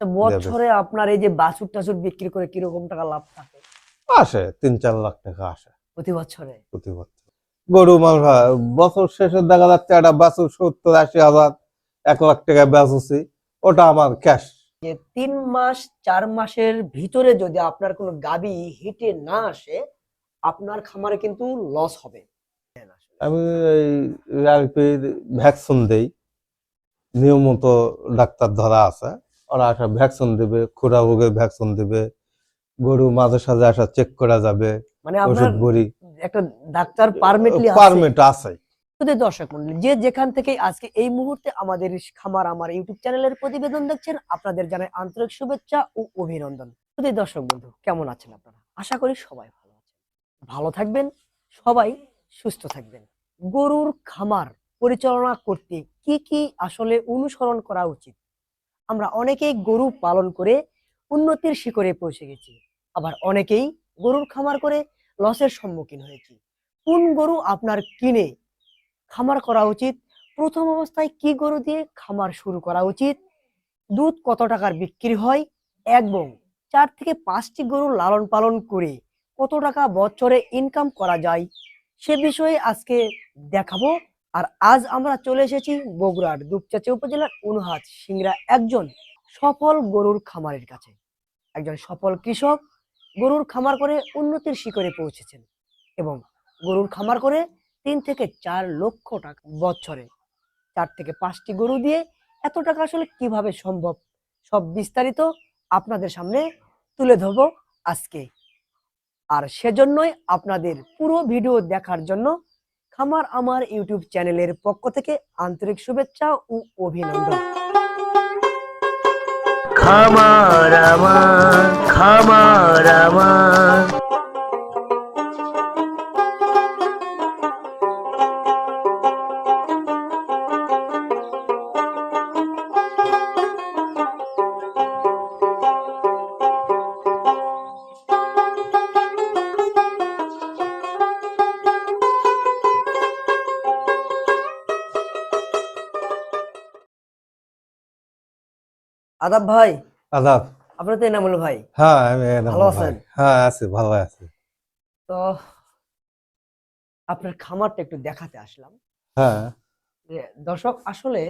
বছরে আপনার এই যে বাছুর টাছুর বিক্রি করে কীরকম টাকা লাভ থাকে? আসে তিন চার লাখ টাকা আসে। প্রতি বছরে? প্রতি বছর। গরু মাল বছর শেষে দেখা যাচ্ছে একটা বাছুর সত্তর আশি হাজার এক লাখ টাকা বেচছি। ওটা আমার ক্যাশ। যে তিন মাস চার মাসের ভিতরে যদি আপনার কোনো গাবি হিটে না আসে আপনার খামারে কিন্তু লস হবে। আমি এই ভ্যাকসিন দেই। নিয়মিত ডাক্তার ধরা আছে। ওরা আসা ভ্যাকসিন দেবে খুরা রোগের ভ্যাকসিন দেবে গরু মাঝে সাঝে আসা চেক করা যাবে মানে ওষুধ বড়ি একটা ডাক্তার পারমিটলি পারমিট আছে? দর্শক মন্ডলী যে যেখান থেকে আজকে এই মুহূর্তে আমাদের খামার আমার ইউটিউব চ্যানেলের প্রতিবেদন দেখছেন আপনাদের জানাই আন্তরিক শুভেচ্ছা ও অভিনন্দন। শুধু দর্শক বন্ধু কেমন আছেন আপনারা? আশা করি সবাই ভালো আছেন। ভালো থাকবেন সবাই সুস্থ থাকবেন। গরুর খামার পরিচালনা করতে কি কি আসলে অনুসরণ করা উচিত? আমরা অনেকেই গরু পালন করে উন্নতির শিখরে পৌঁছে গেছি। আবার অনেকেই গরুর খামার করে লসের সম্মুখীন হয়েছি। কোন গরু আপনার কিনে খামার করা উচিত? প্রথম অবস্থায় কি গরু দিয়ে খামার শুরু করা উচিত? দুধ কত টাকার বিক্রি হয়? এবং চার থেকে পাঁচটি গরু লালন পালন করে কত টাকা বছরে ইনকাম করা যায়? সে বিষয়ে আজকে দেখাবো। আর আজ আমরা চলে এসেছি বগুড়ার দুপচাচি উপজেলার অনুহাট সিংড়া একজন সফল গরুর খামারের কাছে। একজন সফল কৃষক গরুর খামার করে উন্নতির শিখরে পৌঁছেছেন এবং গরুর খামার করে তিন থেকে চার লক্ষ টাকা বছরে চার থেকে পাঁচটি গরু দিয়ে এত টাকা আসলে কীভাবে সম্ভব? সব বিস্তারিত আপনাদের সামনে তুলে ধরবো আজকে। আর সেজন্যই আপনাদের পুরো ভিডিও দেখার জন্য খামার আমার ইউটিউব চ্যানেলের পক্ষ থেকে আন্তরিক শুভেচ্ছা ও অভিনন্দন। খামার আমার খামার আমার। আদাব ভাই? আদাব। আপনার তো এনামুল ভাই। হ্যাঁ আমি ভালো আছেন? হ্যাঁ আছি ভালো আছি। তো আপনার খামারটা একটু দেখাতে আসলাম। হ্যাঁ। যে দর্শক আসলে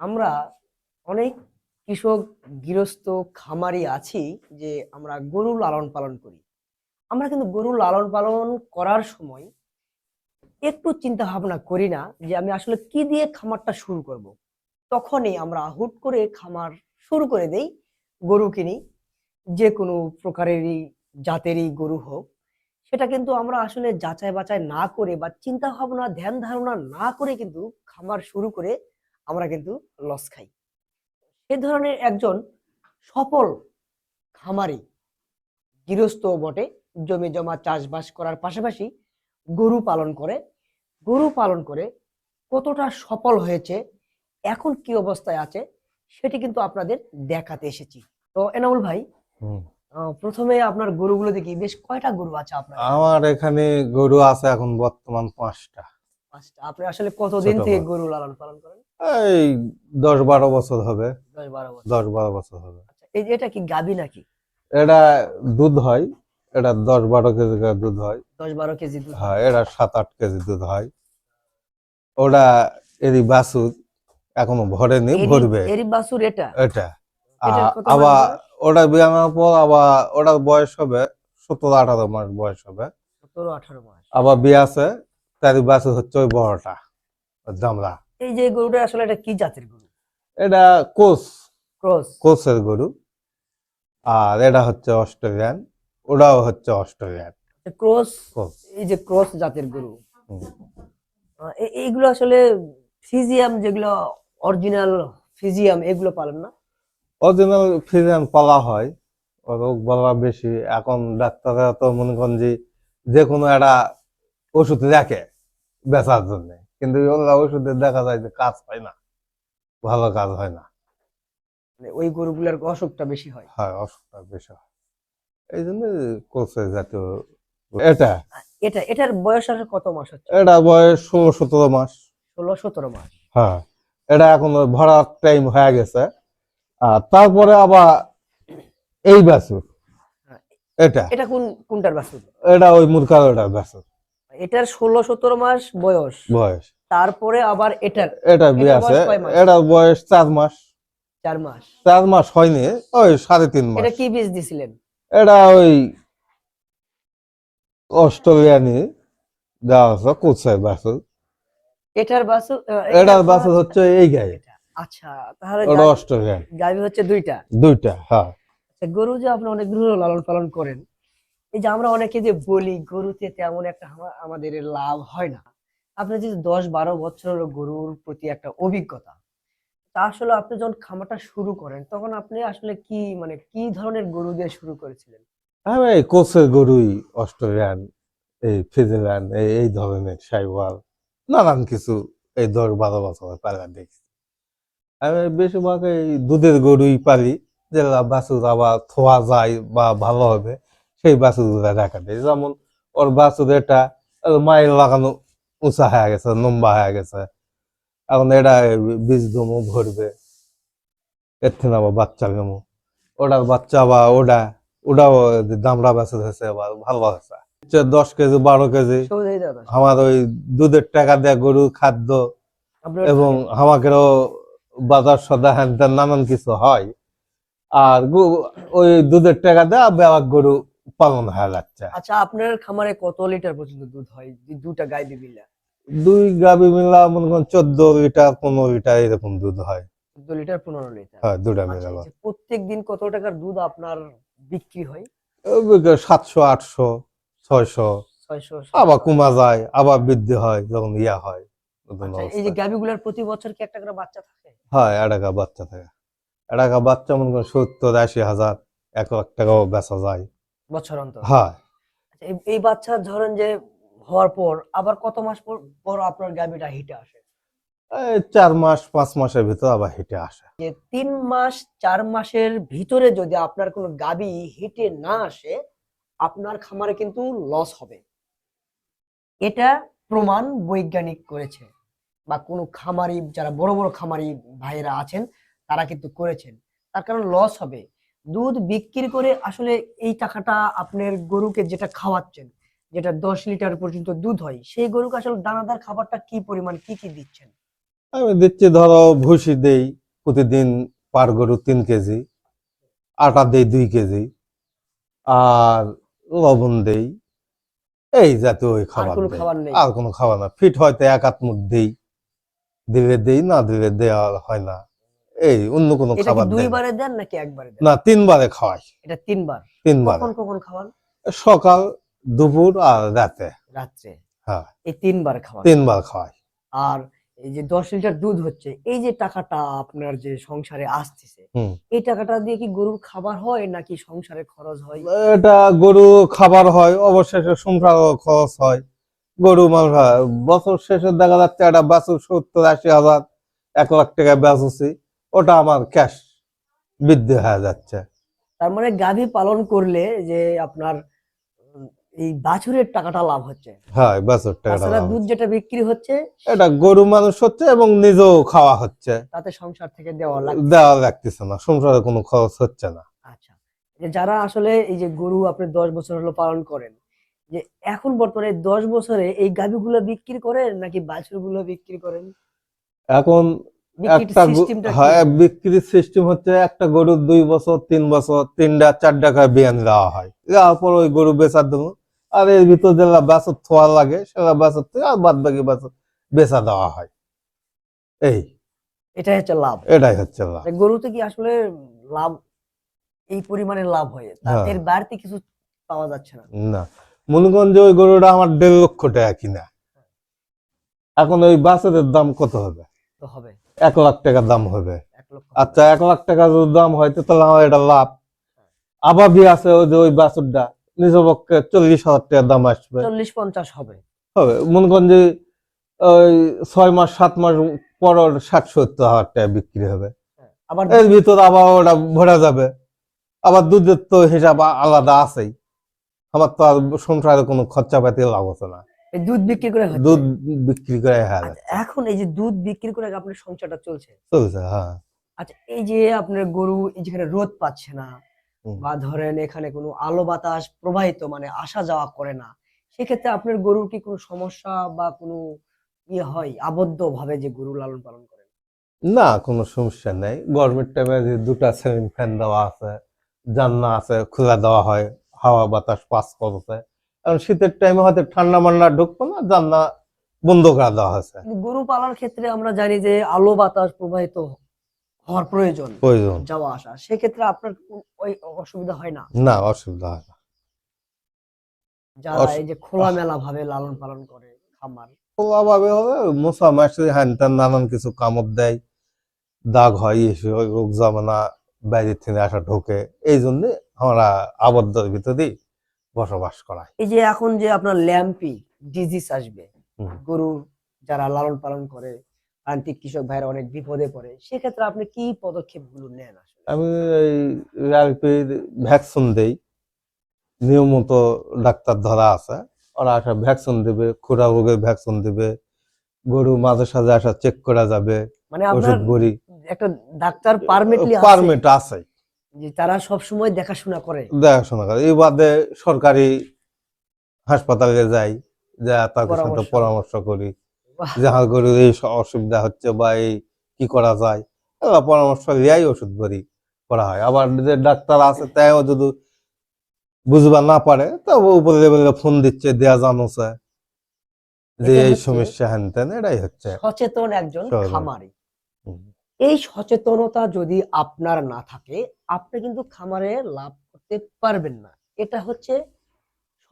আমরা অনেক কৃষক গৃহস্থ খামারি আছি যে আমরা গরু লালন পালন করি। আমরা কিন্তু গরু লালন পালন করার সময় একটু চিন্তা ভাবনা করি না যে আমি আসলে কি দিয়ে খামারটা শুরু করব। তখনই আমরা হুট করে খামার শুরু করে দেই, গরু কিনি, যে কোনো প্রকারেরই জাতেরই গরু হোক। সেটা কিন্তু আমরা আসলে যাচাই বাছাই না করে বা চিন্তা ভাবনা, ধ্যান ধারণা না করে কিন্তু খামার শুরু করে আমরা কিন্তু লস খাই। এ ধরনের একজন সফল খামারি গৃহস্থ বটে, জমি জমা চাষবাস করার পাশাপাশি গরু পালন করে। গরু পালন করে কতটা সফল হয়েছে এখন কি অবস্থায় আছে সেটি কিন্তু আপনাদের দেখাতে এসেছি। তো এনামুল ভাই হুম। প্রথমে আপনার গরুগুলো দেখি বেশ কয়টা গরু আছে আপনার? আমার এখানে গরু আছে এখন বর্তমান পাঁচটা। পাঁচটা। আপনি আসলে কতদিন থেকে গরু লালন পালন করেন? এই দশ বারো বছর হবে। দশ বারো বছর হবে। আচ্ছা, এই এটা কি গাবি নাকি? এটা দুধ হয়। এটা দশ বারো কেজি দুধ হয়। দশ বারো কেজি দুধ। হ্যাঁ এটা সাত আট কেজি দুধ হয়। ওটা এরই বাছুর। এখনও ভরেনি ভরবে। এরি বাছুর এটা। এটা। আবার ওটা বিয়ানোর পর আবার ওটার বয়স হবে সতেরো আঠারো মাস বয়স হবে। সতেরো আঠারো মাস। আবার বিয়ে আছে তার বাছুর হচ্ছে ওই বড়টা ওই এই যে গরুটা আসলে এটা কি জাতের গরু? এটা ক্রস গরু। আর এটা হচ্ছে অস্ট্রেলিয়ান ওটাও হচ্ছে অস্ট্রেলিয়ান। ক্রস কোচ এই যে ক্রস জাতের গরু। এইগুলো আসলে ফিজিয়াম যেগুলো অরিজিনাল ফিজিয়াম এগুলো পালন না? অরিজিনাল ফিজিয়াম পালা হয় রোগ বলা বেশি। এখন ডাক্তাররা তো মনে করেন যে যে কোনো একটা ওষুধ দেখে বেচার জন্য। কিন্তু ওগুলা ওষুধে দেখা যায় যে কাজ হয় না ভালো কাজ হয় না। মানে ওই গরুগুলোর অসুখটা বেশি হয়? হয় অসুখটা বেশি হয়। এই জন্য কোচের জাতীয় এটা? এটা এটার বয়স আর কত মাস হচ্ছে? এটা বয়স ষোলো সতেরো মাস। ষোলো সতেরো মাস। হ্যাঁ। এটা এখন ভরার টাইম হয়ে গেছে। আর তারপরে আবার এই বাছুর। এটা। এটা কোন কোনটার বাছুর? এটা ওই মুরকার ওটার বাছুর। এটার ষোলো সতেরো মাস বয়স। বয়স। তারপরে আবার এটার। এটা বিয়ে আছে। এটার বয়স চার মাস। চার মাস। চার মাস হয়নি ওই সাড়ে তিন মাস। এটা কি বীজ দিছিলেন? এটা ওই অস্ট্রেলিয়ানি দেওয়া আছে কোথায় বাছুর। এটার বাছুর এটার এটার হচ্ছে এই গায়ে আচ্ছা তাহলে গাভী হচ্ছে দুইটা? দুইটা হ্যাঁ। আচ্ছা, গরু যে আপনি অনেক গরু লালন পালন করেন এই যে আমরা অনেকে যে বলি গরুতে তেমন একটা আমাদের লাভ হয় না। আপনার যে দশ বারো বছরের গরুর প্রতি একটা অভিজ্ঞতা তা আসলে আপনি যখন খামারটা শুরু করেন তখন আপনি আসলে কি মানে কি ধরনের গরু দিয়ে শুরু করেছিলেন? আমি এই কোচের গরুই অস্ট্রেলিয়ান এই ফিজিল্যান্ড এই এই ধরনের সাইওয়াল। নানান কিছু এই দশ বারো বছর পালা দেখছি। আমি বেশিরভাগ এই দুধের গরুই পালি, যেগুলা বাছুর আবার থোয়া যায় বা ভালো হবে, সেই বাছুরগুলা দেখা দেয়। যেমন ওর বাছুর এটা মায়ের লাগানো উঁচা হয়ে গেছে, লম্বা হয়ে গেছে। এখন এটা বীজ দমু ভরবে এর থেকে আবার বাচ্চা গেমু ওটার বাচ্চা বা ওটা, ওটাও দামড়া বাছুর হয়েছে, আবার ভালো হয়েছে। দশ কেজি বারো কেজি। আমার ওই দুধের টাকা দেয়া গরুর খাদ্য এবং আমাকেও বাজার সদা হ্যান নানান কিছু হয়। আর ওই দুধের টাকা দেয়া বেওয়াক গরু পালন হয়ে যাচ্ছে আচ্ছা আপনার খামারে কত লিটার পর্যন্ত দুধ হয়? দুটা গাই বিবিলা দুই গাবি মিলা মনে করেন চোদ্দ লিটার পনেরো লিটার এরকম দুধ হয়। চোদ্দ লিটার পনেরো লিটার? হয় দুটা আচ্ছা, মিলা। প্রত্যেক দিন কত টাকার দুধ আপনার বিক্রি হয় সাতশো আটশো। ছয়শো। আবার কমা যায় আবার বৃদ্ধি হয় যখন ইয়া হয় আচ্ছা, এই যে। গাভিগুলার প্রতি বছর কি একটা করে বাচ্চা থাকে? হয় এটাকা বাচ্চা থাকে। এটাকা বাচ্চা মনে করেন সত্তর আশি হাজার এক লাখ টাকাও বেচা যায়। বছর অন্তর? হয়। আচ্ছা, এই- এই বাচ্চা ধরেন যে হওয়ার পর আবার কত মাস পর পর আপনার গাভিটা হিটে আসে? এই চার মাস পাঁচ মাসের ভিতর আবার হেঁটে আসে। যে তিন মাস চার মাসের ভিতরে যদি আপনার কোনো গাবি হিটে না আসে আপনার খামারে কিন্তু লস হবে। এটা প্রমাণ বৈজ্ঞানিক করেছে বা কোনো খামারি, যারা বড় বড় খামারি ভাইয়েরা আছেন, তারা কিন্তু করেছেন। তার কারণ লস হবে। দুধ বিক্রি করে আসলে এই টাকাটা আপনার গরুকে যেটা খাওয়াচ্ছেন, যেটা দশ লিটার পর্যন্ত দুধ হয়, সেই গরুকে আসলে দানাদার খাবারটা কি পরিমাণ, কি কি দিচ্ছেন? আমি দিচ্ছি ধরো ভুসি দেই প্রতিদিন পার গরু তিন কেজি, আটা দেই দুই কেজি, আর লবণ দেই। এই জাতীয় ওই খাবার দেই। আর কোনো খাবার না। ফিট হয়তো এক আধ মুঠ দেই। দিলে দেই না দিলে দেওয়া হয় না। এই অন্য কোনো খাবার। দুইবারে দেন নাকি একবারে দেন? না তিনবারে খাওয়াই। এটা তিনবার? তিনবারে। কখন কখন খাওয়ান? সকাল দুপুর আর রাতে। রাত্রে? হ্যাঁ। এই তিনবার খাওয়ান। তিনবার খাওয়াই। আর এই যে দশ লিটার দুধ হচ্ছে এই যে টাকাটা আপনার যে সংসারে আসতেছে এই টাকাটা দিয়ে কি গরুর খাবার হয় নাকি সংসারে খরচ হয়? এটা গরু খাবার হয় অবশেষে সংসার খরচ হয়। গরু হয়। বছর শেষে দেখা যাচ্ছে একটা বাছুর সত্তর আশি হাজার এক লাখ টাকা বেচছি ওটা আমার ক্যাশ বৃদ্ধি হয়ে যাচ্ছে। তার মানে গাভী পালন করলে যে আপনার এই বাছুরের টাকাটা লাভ হচ্ছে। হ্যাঁ বাছুর টাকাটা দুধ যেটা বিক্রি হচ্ছে এটা গরু মানুষ হচ্ছে এবং নিজেও খাওয়া হচ্ছে। তাতে সংসার থেকে দেওয়া লাগে দেওয়া লাগতেছে না সংসারে কোনো খরচ হচ্ছে না। আচ্ছা যে যারা আসলে এই যে গরু আপনি দশ বছর হলো পালন করেন যে এখন বর্তমানে দশ বছরে এই গাভীগুলো বিক্রি করেন নাকি বাছুরগুলো বিক্রি করেন? এখন বিক্রির একটা হ্যাঁ বিক্রির সিস্টেম হচ্ছে একটা গরুর দুই বছর তিন বছর তিনটা চারটা করে বিয়ান দেওয়া হয়। দেওয়ার পর ওই গরু বেচার দেবো আর এর ভিতর যেগুলা বাছর থোয়া লাগে সেগুলা বাছর থেকে আর বাদ বাকি বাছর বেচা দেওয়া হয়। এই। এটাই হচ্ছে লাভ। এটাই হচ্ছে লাভ। যে গরুতে কি আসলে লাভ এই পরিমাণে লাভ হয় হ্যাঁ। এর বাড়তি কিছু পাওয়া যাচ্ছে না। না। মনে যে ওই গরুটা আমার দেড় লক্ষ টাকা কিনা। এখন ওই বাছরের দাম কত হবে? হবে। এক লাখ টাকা দাম হবে। আচ্ছা এক লাখ টাকা যদি দাম হয় তাহলে আমার এটা লাভ। আবার আছে ওই যে ওই বাছুরটা। চল্লিশ হাজার টাকা দাম আসবে। চল্লিশ পঞ্চাশ হবে। হবে। মনে করেন যে ওই ছয় মাস সাত মাস পর ষাট সত্তর হাজার টাকা বিক্রি হবে। হ্যাঁ। আবার এর ভিতর আবার ওটা ভরা যাবে। আবার দুধের তো হিসাব আলাদা আছেই। আমার তো আর সংসারে কোনো খরচা পাতি লাগছে না। এই দুধ বিক্রি করে দুধ বিক্রি করে হ্যাঁ। আচ্ছা, এখন এই যে দুধ বিক্রি করে আপনার সংসারটা চলছে? চলছে হ্যাঁ। আচ্ছা এই যে আপনার গরু এই যেখানে রোদ পাচ্ছে না। বা ধরেন এখানে কোনো আলো বাতাস প্রবাহিত মানে আসা যাওয়া করে না সেক্ষেত্রে আপনার গরুর কি কোনো সমস্যা বা কোনো ইয়ে হয়? আবদ্ধ ভাবে যে গরু লালন পালন করেন না কোনো সমস্যা নেই। গরমের টাইমে যে দুটা সিলিং ফ্যান দেওয়া আছে জানলা আছে খোলা দেওয়া হয় হাওয়া বাতাস পাস করছে। কারণ শীতের টাইমে হয়তো ঠান্ডা মান্ডা ঢুকবো না জানলা বন্ধ করে দেওয়া হয়েছে। গরু পালার ক্ষেত্রে আমরা জানি যে আলো বাতাস প্রবাহিত হওয়ার প্রয়োজন প্রয়োজন। যাওয়া আসা। সেক্ষেত্রে আপনার ওই অসুবিধা হয় না? না অসুবিধা হয় না। যারা এই যে খোলামেলা ভাবে লালন পালন করে খামার। খোলাভাবে হবে মশা হ্যান নানান কিছু কামড় দেয় দাগ হয় এসে রোগ জামানা বাইরে থেকে আসা ঢোকে। এই জন্য আমরা আবদ্ধর ভিতরেই বসবাস করাই। এই যে এখন যে আপনার ল্যাম্পি ডিজিজ আসবে। গরুর যারা লালন পালন করে প্রান্তিক কৃষক ভাইরা অনেক বিপদে পড়ে সেক্ষেত্রে আপনি কি পদক্ষেপগুলো নেন আসলে? আমি এই ভ্যাকসিন দেই। নিয়মিত ডাক্তার ধরা আছে। ওরা আসা ভ্যাকসিন দেবে খুরা রোগের ভ্যাকসিন দেবে গরু মাঝে সাঝে আসা চেক করা যাবে মানে ওষুধ বড়ি একটা ডাক্তার পারমিটলি পারমিট আছে। যে তারা সব সময় দেখাশোনা করে। দেখাশোনা করে। এই বাদে সরকারি হাসপাতালে যাই যে সাথে পরামর্শ। পরামর্শ করি। বাহ। যে আমার গরুর এই অসুবিধা হচ্ছে বা এই কি করা যায় পরামর্শ লিয়াই ওষুধ বড়ি করা হয়। আবার যে ডাক্তার আছে তাইও যদি বুঝবা না পারে তবে উপরে লেভেলে ফোন দিচ্ছে দেয়া জানোছে যে এই সমস্যা হ্যান ত্যান এটাই হচ্ছে। সচেতন একজন। খামারি। এই সচেতনতা যদি আপনার না থাকে আপনি কিন্তু খামারে লাভ করতে পারবেন না। এটা হচ্ছে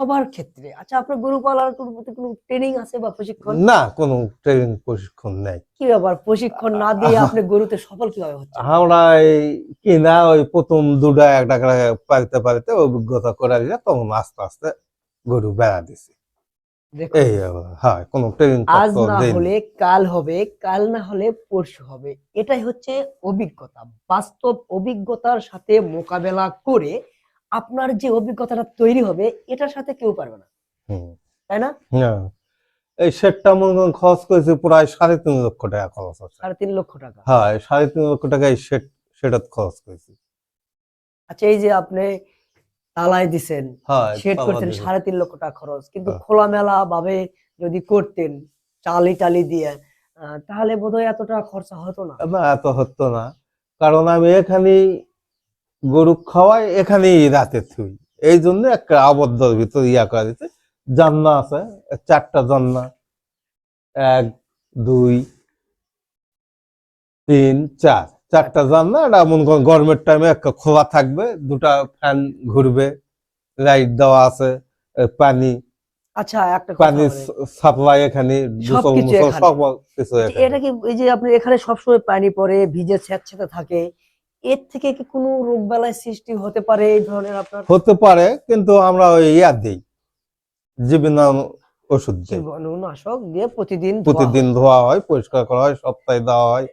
সবার ক্ষেত্রে। আচ্ছা আপনার গরু পালার প্রতি কোনো ট্রেনিং আছে বা প্রশিক্ষণ? না কোনো ট্রেনিং প্রশিক্ষণ নেই। কি ব্যাপার? প্রশিক্ষণ না দিয়ে আপনি গরুতে সফল কীভাবে হচ্ছে আমরা এই কিনা ওই প্রথম দুটা একটা পারিতে পারিতে অভিজ্ঞতা করে দিলে তখন আস্তে আস্তে গরু বেড়া দিছি। এই হয় কোনো ট্রেনিং আজ না হলে কাল হবে কাল না হলে পরশু হবে। এটাই হচ্ছে অভিজ্ঞতা। বাস্তব অভিজ্ঞতার সাথে মোকাবেলা করে আপনার যে অভিজ্ঞতাটা তৈরি হবে এটার সাথে কেউ পারবে না। তাই না? এই সেটটা মনে করেন খরচ করেছে প্রায় সাড়ে তিন লক্ষ টাকা খরচ হচ্ছে সাড়ে তিন লক্ষ টাকা? হ্যাঁ সাড়ে তিন লক্ষ টাকা এই সেট সেটাত খরচ করেছি। আচ্ছা এই যে আপনি তালায় দিছেন হ্যাঁ শেড করতেন সাড়ে তিন লক্ষ টাকা খরচ। কিন্তু হ্যাঁ। খোলামেলা ভাবে যদি করতেন চালি টালি দিয়ে তাহলে বোধহয় এত টাকা খরচা হতো না। না এত হতো না। কারণ আমি এখানেই গরু খাওয়াই এখানেই রাতে থুই। এই জন্য একটা আবদ্ধর ভিতর ইয়া করা দিতে জান্না আছে চারটা জান্না। এক দুই তিন চার। চারটা জান্না এটা মনে করেন গরমের টাইমে একটা খোলা থাকবে দুটা ফ্যান ঘুরবে লাইট দেওয়া আছে পানি। আচ্ছা একটা পানি সাপ্লাই এখানে। এটা কি এই যে আপনি এখানে সবসময় পানি পড়ে ভিজে স্যাঁতস্যাঁতে থাকে এর থেকে কি কোনো রোগ বালায় সৃষ্টি হতে পারে এই ধরনের আপনার? হতে পারে কিন্তু আমরা ওই ইয়া দিই জীবাণু ওষুধ দিই। জীবাণুনাশক দিয়ে প্রতিদিন প্রতিদিন ধোয়া হয় পরিষ্কার করা হয় সপ্তাহে দেওয়া হয়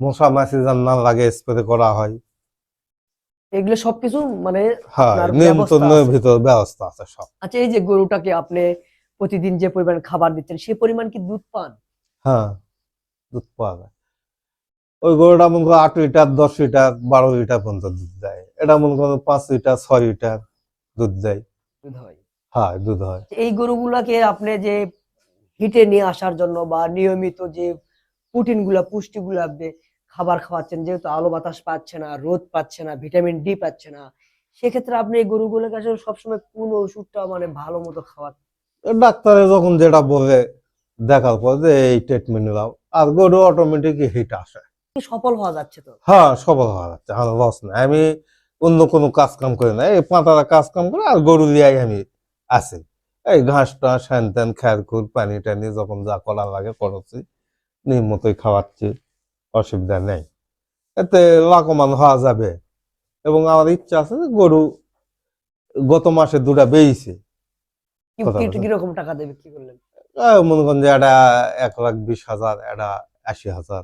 মশা মাছি যেন না লাগে স্প্রে করা হয়। এগুলো সবকিছু মানে হ্যাঁ নিয়ন্ত্রণের। ভিতর ব্যবস্থা আছে সব। আচ্ছা এই যে গরুটাকে আপনি প্রতিদিন যে পরিমাণ খাবার দিচ্ছেন সেই পরিমাণ কি দুধ পান? হ্যাঁ দুধ পাওয়া যায়। ওই গরুটা মনে করো আট লিটার দশ লিটার বারো লিটার পর্যন্ত দুধ দেয়। এটা মনে করো পাঁচ লিটার ছয় লিটার দুধ দেয়। দুধ হয়। হ্যাঁ দুধ হয়। এই গরুগুলাকে আপনি যে হিটে নিয়ে আসার জন্য বা নিয়মিত যে প্রোটিনগুলা পুষ্টি গুলা আপনি খাবার খাওয়াচ্ছেন যেহেতু আলো বাতাস পাচ্ছে না রোদ পাচ্ছে না ভিটামিন ডি পাচ্ছে না সেক্ষেত্রে আপনি এই গরুগুলোকে আসলে সবসময় কোন ওষুধটা মানে ভালো মতো খাওয়া ডাক্তারে যখন যেটা বলে দেখার পর যে এই ট্রিটমেন্ট নিলাম আর গরু অটোমেটিক হিট আসে। সফল হওয়া যাচ্ছে তো। হ্যাঁ সফল হওয়া যাচ্ছে আমার লস নাই। আমি অন্য কোনো কাজ কাম করি না এই পাতারা কাজ কাম করে আর গরু লিয়াই আমি আছি। এই ঘাস টাস হ্যান ত্যান খ্যার খুর পানি টানি যখন যা করা লাগে করছি নিয়মতই খাওয়াচ্ছি অসুবিধা নেই। এতে লাভবান হওয়া যাবে। এবং আমার ইচ্ছা আছে যে গরু গত মাসে দুটা কি কি- বলেন। কীরকম টাকা দেবে কি করলেন মনে করেন যে এটা এক লাখ বিশ হাজার এটা আশি হাজার।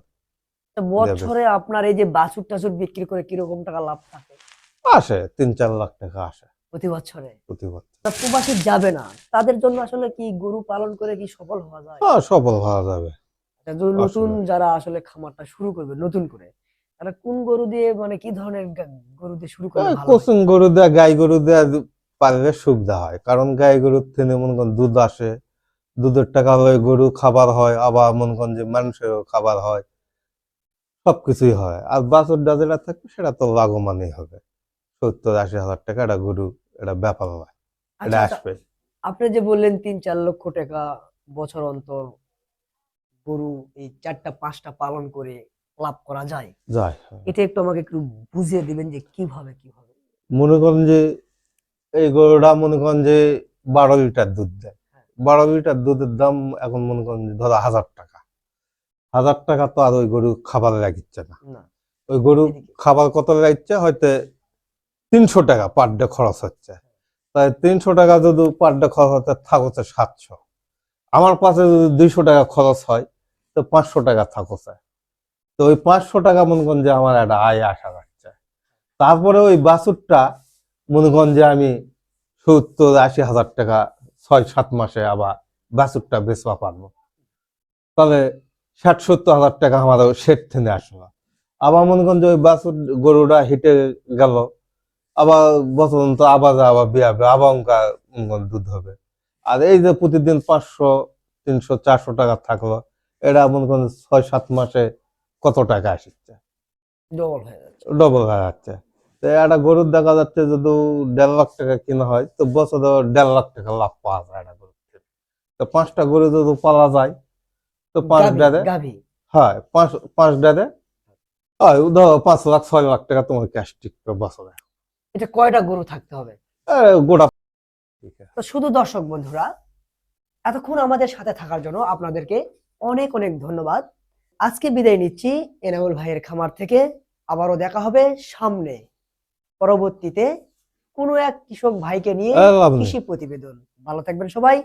তো বছরে আপনার এই যে বাছুর টাছুর বিক্রি করে কীরকম টাকা লাভ থাকে? আসে তিন চার লাখ টাকা আসে। প্রতি বছরে? প্রতি বছর। প্রবাসী যাবে না। তাদের জন্য আসলে কি গরু পালন করে কি সফল হওয়া যায়? হ্যাঁ সফল হওয়া যাবে। আচ্ছা, নতুন যারা আসলে খামারটা শুরু করবে নতুন করে তাহলে কোন গরু দিয়ে মানে কি ধরনের গরু দিয়ে শুরু করলে ওই কোচিং গরু দেয়া গাই গরু দেয়া পারলে সুবিধা হয়। কারণ গাই গরুর থেকে মনে করেন দুধ আসে দুধের টাকা হয়ে গরু খাবার হয় আবার মনে করেন যে মানুষেরও খাবার হয়। সবকিছুই হয়। আর বাছুরটা যেটা থাকবে সেটা তো লাভমানই হবে। সত্তর আশি হাজার টাকা একটা গরু এটা ব্যাপার হয় এটা আচ্ছা, আচ্ছা, আসবে। আপনি যে বললেন তিন চার লক্ষ টাকা বছর অন্তর গরু এই চারটা পাঁচটা পালন করে লাভ করা যায়। যায়। এটা একটু আমাকে একটু বুঝিয়ে দিবেন যে কীভাবে কীভাবে? মনে করেন যে এই গরুটা মনে করেন যে বারো লিটার দুধ দেয়। বারো লিটার দুধের দাম এখন মনে করেন ধরো হাজার টাকা। হাজার টাকা তো আর ওই গরু খাবার লাগিচ্ছে না। ওই গরু খাবার কত লাগছে হয়তো তিনশো টাকা পার ডে খরচ হচ্ছে। তাই তিনশো টাকা যদি পার ডে খরচ হচ্ছে থাকছে সাতশো। আমার পাশে যদি দুইশো টাকা খরচ হয় তো পাঁচশো টাকা থাকছে। তো ওই পাঁচশো টাকা মনে করেন যে আমার একটা আয় আসা যাচ্ছে তারপরে ওই বাছুরটা মনে করেন যে আমি সত্তর আশি হাজার টাকা ছয় সাত মাসে আবার বাছুরটা বেচবা পারব। তাহলে ষাট সত্তর হাজার টাকা আমার সেট থেকে আসলো। আবার মনে করেন যে ওই বাছুর গরুটা হেঁটে গেল আবার বছর তো আবার যা আবার বিয়ে হবে আবার অঙ্কা দুধ হবে। আর এই যে প্রতিদিন পাঁচশো তিনশো চারশো টাকা থাকল এটা মনে করেন ছয় সাত মাসে কত টাকা আসছে? ডবল হয়ে যাচ্ছে। ডবল হয়ে যাচ্ছে। তো একটা গরুর দেখা যাচ্ছে যদি দেড় লাখ টাকা কিনা হয় তো বছরে দেড় লাখ টাকা লাভ পাওয়া যায় একটা গরুর তো পাঁচটা গরু যদি পালা যায় তো পাঁচ গাভী হয় পাঁচ পাঁচ হয় ধরো পাঁচ লাখ ছয় লাখ টাকা তোমার ক্যাশ টিকবে বছরে এটা কয়টা গরু থাকতে হবে? গোটা তো শুধু দর্শক বন্ধুরা এতক্ষণ আমাদের সাথে থাকার জন্য আপনাদেরকে অনেক অনেক ধন্যবাদ। আজকে বিদায় নিচ্ছি এনামুল ভাইয়ের খামার থেকে। আবারও দেখা হবে সামনে পরবর্তীতে কোনো এক কৃষক ভাইকে নিয়ে কৃষি প্রতিবেদন। ভালো থাকবেন সবাই